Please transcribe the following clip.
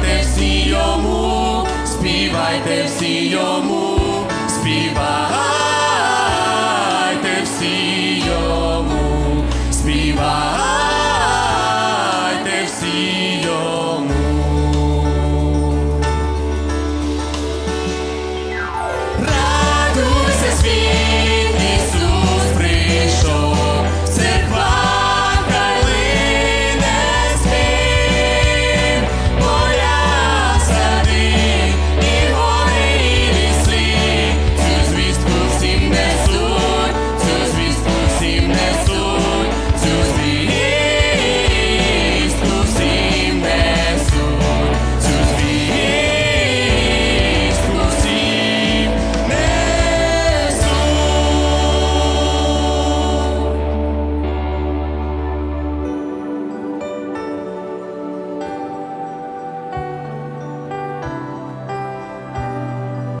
співайте всі йому, співайте всі йому, співайте всі йому, співайте всі.